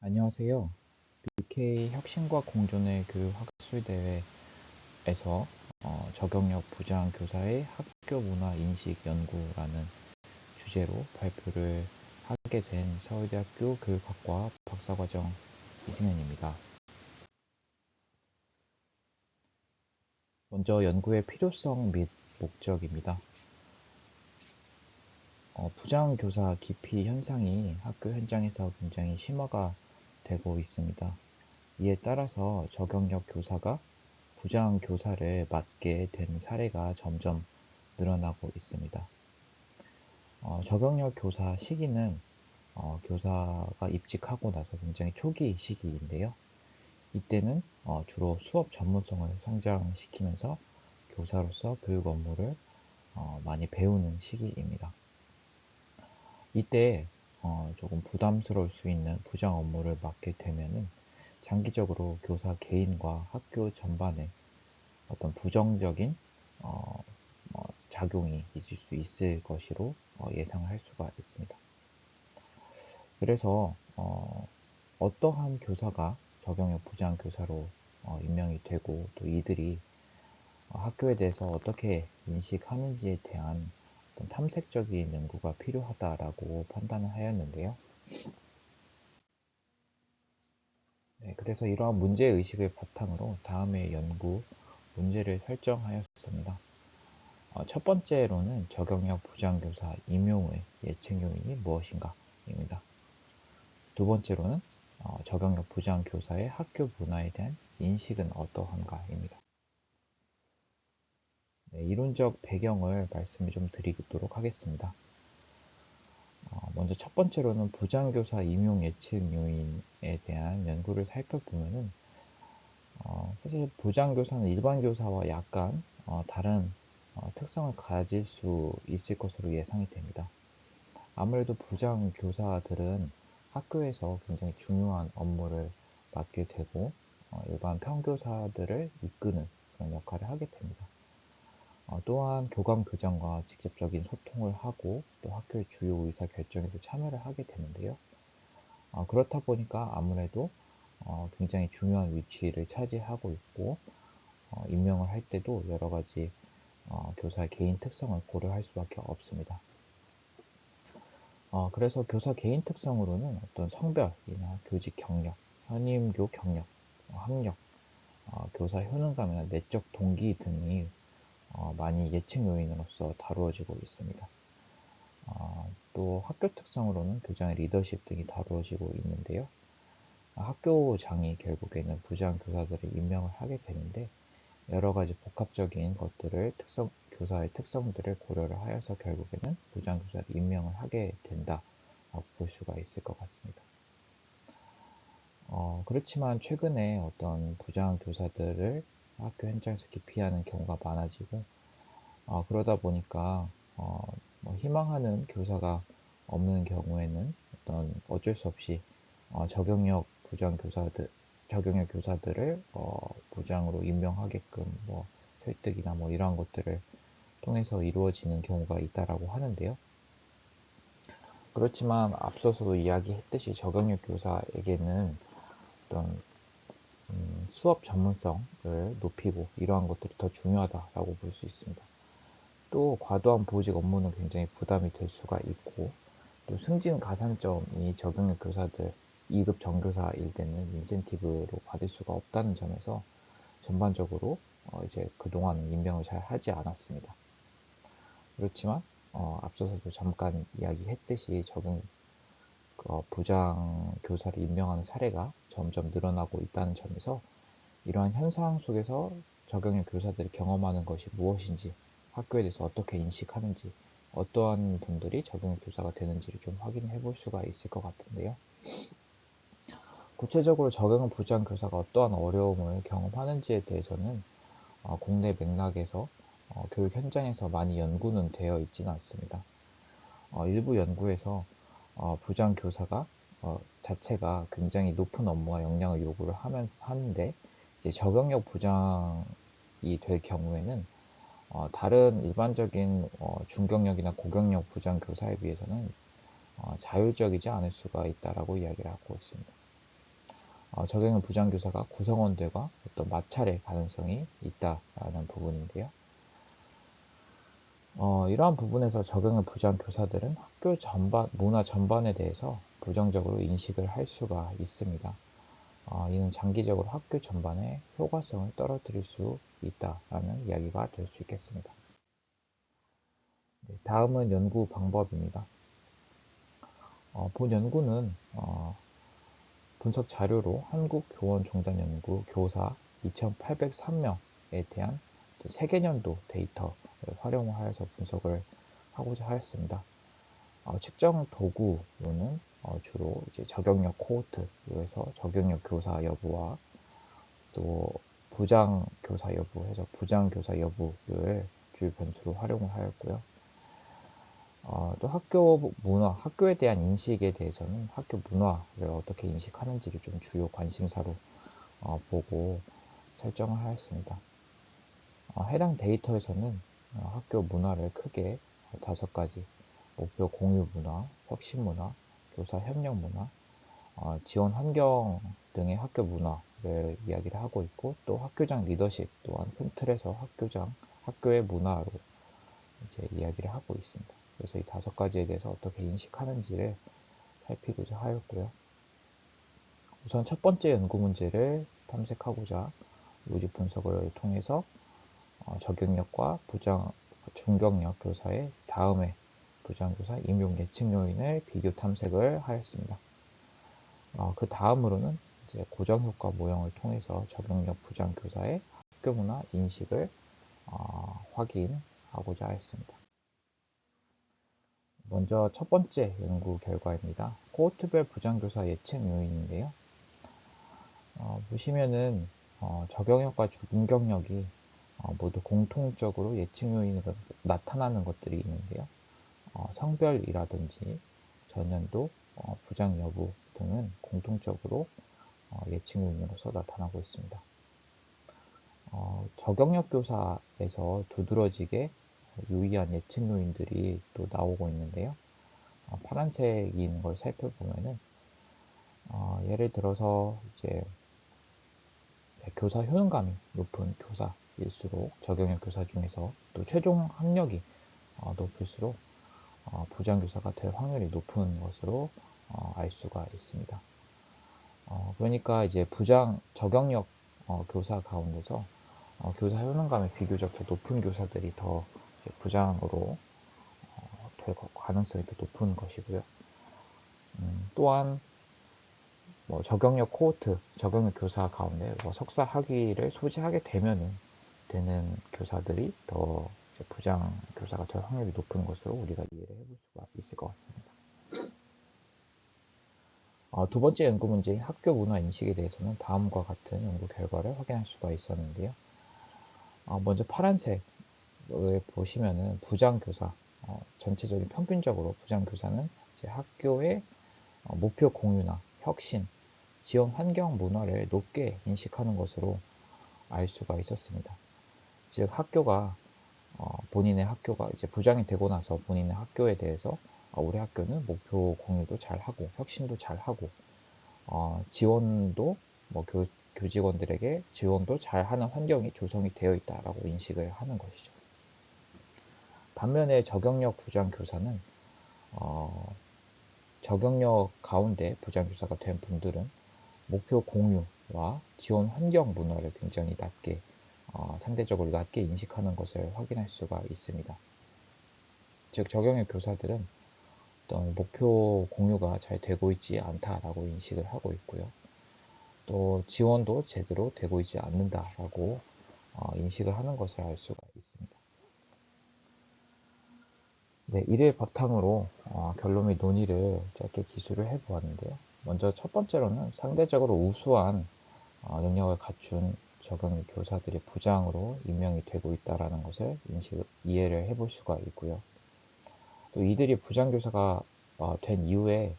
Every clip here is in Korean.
안녕하세요. BK 혁신과 공존의 교육 학술 대회에서 어, 적용력 부장 교사의 학교 문화 인식 연구라는 주제로 발표를 하게 된 서울대학교 교육학과 박사과정 이승현입니다. 먼저 연구의 필요성 및 목적입니다. 어, 부장 교사 기피 현상이 학교 현장에서 굉장히 심화가 되고 있습니다. 이에 따라서 적용력 교사가 부장 교사를 맡게 된 사례가 점점 늘어나고 있습니다. 어, 적용력 교사 시기는 어, 교사가 입직하고 나서 굉장히 초기 시기인데요. 이때는 어, 주로 수업 전문성을 성장시키면서 교사로서 교육 업무를 어, 많이 배우는 시기입니다. 이때 어, 조금 부담스러울 수 있는 부장 업무를 맡게 되면은 장기적으로 교사 개인과 학교 전반에 어떤 부정적인 어, 어, 작용이 있을 수 있을 것으로 어, 예상할 수가 있습니다. 그래서 어, 어떠한 교사가 적용력 부장 교사로 어, 임명이 되고 또 이들이 어, 학교에 대해서 어떻게 인식하는지에 대한 어떤 탐색적인 연구가 필요하다라고 판단을 하였는데요. 네, 그래서 이러한 문제의식을 바탕으로 다음의 연구 문제를 설정하였습니다. 어, 첫 번째로는 적용력 부장교사 임용의 예측 요인이 무엇인가 입니다. 두 번째로는 어, 적용력 부장교사의 학교 문화에 대한 인식은 어떠한가 입니다. 네, 이론적 배경을 말씀을 좀 드리도록 하겠습니다. 어, 먼저 첫 번째로는 부장교사 임용 예측 요인에 대한 연구를 살펴보면은 어, 사실 부장교사는 일반 교사와 약간 어, 다른 어, 특성을 가질 수 있을 것으로 예상이 됩니다. 아무래도 부장교사들은 학교에서 굉장히 중요한 업무를 맡게 되고 어, 일반 평교사들을 이끄는 그런 역할을 하게 됩니다. 어, 또한 교감 교장과 직접적인 소통을 하고 또 학교의 주요 의사 결정에도 참여를 하게 되는데요. 어, 그렇다 보니까 아무래도 어, 굉장히 중요한 위치를 차지하고 있고 어, 임명을 할 때도 여러 가지 어, 교사의 개인 특성을 고려할 수밖에 없습니다. 어, 그래서 교사 개인 특성으로는 어떤 성별이나 교직 경력, 현임교 경력, 학력, 교사 효능감이나 내적 동기 등이 어, 많이 예측 요인으로서 다루어지고 있습니다. 어, 또 학교 특성으로는 교장의 리더십 등이 다루어지고 있는데요. 학교장이 결국에는 부장 교사들을 임명을 하게 되는데 여러 가지 복합적인 것들을 특성 교사의 특성들을 고려를 하여서 결국에는 부장 교사를 임명을 하게 된다라고 볼 수가 있을 것 같습니다. 어, 그렇지만 최근에 어떤 부장 교사들을 학교 현장에서 기피하는 경우가 많아지고 어, 그러다 보니까 어, 뭐 희망하는 교사가 없는 경우에는 어떤 어쩔 수 없이 어, 적용력 부장 교사들 적용력 교사들을 어, 부장으로 임명하게끔 뭐 설득이나 뭐 이러한 것들을 통해서 이루어지는 경우가 있다라고 하는데요. 그렇지만 앞서서도 이야기했듯이 적용력 교사에게는 어떤 음, 수업 전문성을 높이고 이러한 것들이 더 중요하다라고 볼 수 있습니다. 또 과도한 보직 업무는 굉장히 부담이 될 수가 있고 또 승진 가산점이 적용력 교사들 2급 정교사일 때는 인센티브로 받을 수가 없다는 점에서 전반적으로 어 이제 그동안 임명을 잘 하지 않았습니다. 그렇지만 어 앞서서도 잠깐 이야기했듯이 적용 어 부장 교사를 임명하는 사례가 점점 늘어나고 있다는 점에서 이러한 현상 속에서 적용형 교사들이 경험하는 것이 무엇인지 학교에 대해서 어떻게 인식하는지 어떠한 분들이 적용형 교사가 되는지를 좀 확인해 볼 수가 있을 것 같은데요. 구체적으로 적용 부장 교사가 어떠한 어려움을 경험하는지에 대해서는 어, 국내 맥락에서 어, 교육 현장에서 많이 연구는 되어 있지는 않습니다. 어, 일부 연구에서 어, 부장 교사가 어, 자체가 굉장히 높은 업무와 역량을 요구를 하면 하는데 이제 적용력 부장이 될 경우에는 어, 다른 일반적인 어, 중경력이나 고경력 부장 교사에 비해서는 어, 자율적이지 않을 수가 있다라고 이야기를 하고 있습니다. 어, 적용형 부장 교사가 구성원들과 어떤 마찰의 가능성이 있다라는 부분인데요. 어, 이러한 부분에서 적용형 부장교사들은 학교 전반, 문화 전반에 대해서 부정적으로 인식을 할 수가 있습니다. 어, 이는 장기적으로 학교 전반의 효과성을 떨어뜨릴 수 있다라는 이야기가 될 수 있겠습니다. 네, 다음은 연구 방법입니다. 어, 본 연구는 어, 분석 자료로 한국교원종단연구 교사 2,803명에 대한 세계년도 데이터를 활용하여서 분석을 하고자 하였습니다. 어, 측정 도구로는 어, 주로 이제 적용력 코호트에서 적용력 교사 여부와 또 부장 교사 여부 해서 부장 교사 여부를 주요 변수로 활용을 하였고요. 어, 또 학교 문화, 학교에 대한 인식에 대해서는 학교 문화를 어떻게 인식하는지를 좀 주요 관심사로 어, 보고 설정을 하였습니다. 어, 해당 데이터에서는 어, 학교 문화를 크게 다섯 가지 목표 공유 문화, 혁신 문화, 교사 협력 문화, 어, 지원 환경 등의 학교 문화를 이야기를 하고 있고 또 학교장 리더십 또한 큰 틀에서 학교장 학교의 문화로 이제 이야기를 하고 있습니다. 그래서 이 다섯 가지에 대해서 어떻게 인식하는지를 살피고자 하였고요. 우선 첫 번째 연구 문제를 탐색하고자 로직 분석을 통해서 어, 적용력과 부장, 중경력 교사의 다음에 부장교사 임용 예측 요인을 비교 탐색을 하였습니다. 어, 그 다음으로는 이제 고정 효과 모형을 통해서 적용력 부장교사의 학교 문화 인식을 어, 확인하고자 했습니다. 먼저 첫 번째 연구 결과입니다. 코호트별 부장교사 예측 요인인데요. 어, 보시면은 어, 적용력과 중경력이 어, 모두 공통적으로 예측 요인으로 나타나는 것들이 있는데요. 어, 성별이라든지 전년도 어, 부장 여부 등은 공통적으로 어, 예측 요인으로서 나타나고 있습니다. 어, 적용력 교사에서 두드러지게 유의한 예측 요인들이 또 나오고 있는데요. 어, 파란색인 걸 살펴보면은 어, 예를 들어서 이제 네, 교사 효능감이 높은 교사일수록 적용형 교사 중에서 또 최종 학력이 어, 높을수록 어, 부장교사가 될 확률이 높은 것으로 어, 알 수가 있습니다. 어, 그러니까 이제 부장 적용력 어, 교사 가운데서 어, 교사 효능감이 비교적 더 높은 교사들이 더 부장으로 어, 될 가능성이 더 높은 것이고요. 음, 또한 뭐 적용력 코호트, 적용력 교사 가운데 뭐 석사 학위를 소지하게 되면은 되는 교사들이 더 부장 교사가 될 확률이 높은 것으로 우리가 이해를 해볼 수가 있을 것 같습니다. 어, 두 번째 연구 문제인 학교 문화 인식에 대해서는 다음과 같은 연구 결과를 확인할 수가 있었는데요. 어, 먼저 파란색 보시면은 부장 교사 어, 전체적인 평균적으로 부장 교사는 학교의 어, 목표 공유나 혁신, 지원 환경 문화를 높게 인식하는 것으로 알 수가 있었습니다. 즉 학교가 어, 본인의 학교가 이제 부장이 되고 나서 본인의 학교에 대해서 어, 우리 학교는 목표 공유도 잘 하고 혁신도 잘 하고 어, 지원도 뭐 교, 교직원들에게 지원도 잘 하는 환경이 조성이 되어 있다라고 인식을 하는 것이죠. 반면에 적용력 부장 교사는 어, 적용력 가운데 부장 교사가 된 분들은 목표 공유와 지원 환경 문화를 굉장히 낮게 어, 상대적으로 낮게 인식하는 것을 확인할 수가 있습니다. 즉 적용력 교사들은 어떤 목표 공유가 잘 되고 있지 않다라고 인식을 하고 있고요. 또 지원도 제대로 되고 있지 않는다라고 어, 인식을 하는 것을 알 수가 있습니다. 네, 이를 바탕으로 어, 결론 및 논의를 짧게 기술을 해보았는데요. 먼저 첫 번째로는 상대적으로 우수한 어, 능력을 갖춘 적용 교사들이 부장으로 임명이 되고 있다는 것을 인식, 이해를 해볼 수가 있고요. 또 이들이 부장 교사가 어, 된 이후에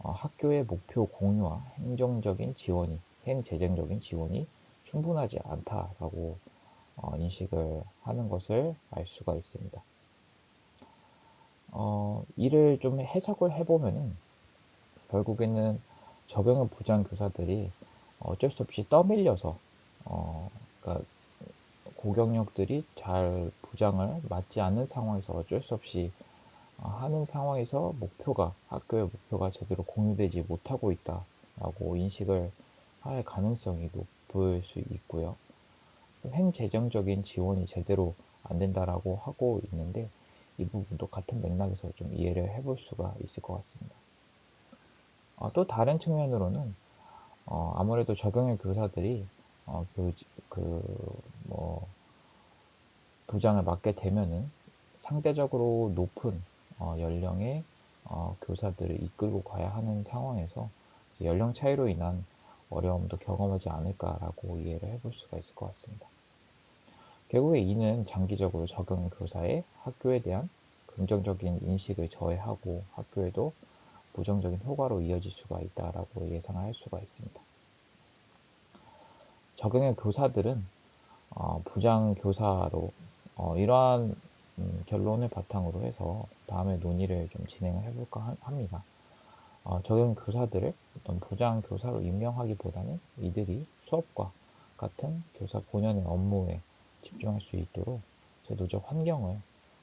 어, 학교의 목표 공유와 행정적인 지원이, 행재정적인 지원이 충분하지 않다라고 어, 인식을 하는 것을 알 수가 있습니다. 어, 이를 좀 해석을 해보면은 결국에는 적용형 부장 교사들이 어쩔 수 없이 떠밀려서 어, 그러니까 고경력들이 잘 부장을 맞지 않는 상황에서 어쩔 수 없이 어, 하는 상황에서 목표가 학교의 목표가 제대로 공유되지 못하고 있다라고 인식을 할 가능성이 높을 수 있고요. 행재정적인 지원이 제대로 안 된다라고 하고 있는데 이 부분도 같은 맥락에서 좀 이해를 해볼 수가 있을 것 같습니다. 어, 또 다른 측면으로는 어, 아무래도 적용일 교사들이 어, 그, 그, 뭐, 부장을 맡게 되면은 상대적으로 높은 어, 연령의 어, 교사들을 이끌고 가야 하는 상황에서 연령 차이로 인한 어려움도 경험하지 않을까라고 이해를 해볼 수가 있을 것 같습니다. 결국에 이는 장기적으로 적용 교사의 학교에 대한 긍정적인 인식을 저해하고 학교에도 부정적인 효과로 이어질 수가 있다라고 예상을 할 수가 있습니다. 적용의 교사들은 어, 부장 교사로 어, 이러한 음, 결론을 바탕으로 해서 다음에 논의를 좀 진행을 해볼까 합니다. 어, 적용 교사들을 어떤 부장 교사로 임명하기보다는 이들이 수업과 같은 교사 본연의 업무에 집중할 수 있도록 제도적 환경을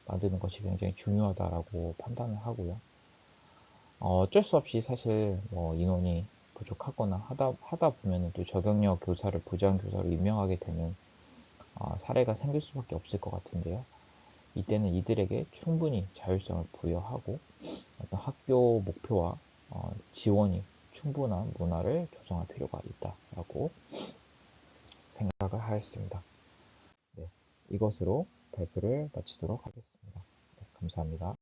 만드는 것이 굉장히 중요하다라고 판단을 하고요. 어, 어쩔 수 없이 사실 뭐 인원이 부족하거나 하다, 하다 보면 또 적용력 교사를 부장 교사로 임명하게 되는 어, 사례가 생길 수밖에 없을 것 같은데요. 이때는 이들에게 충분히 자율성을 부여하고 어떤 학교 목표와 어, 지원이 충분한 문화를 조성할 필요가 있다라고 생각을 하였습니다. 네, 이것으로 발표를 마치도록 하겠습니다. 네, 감사합니다.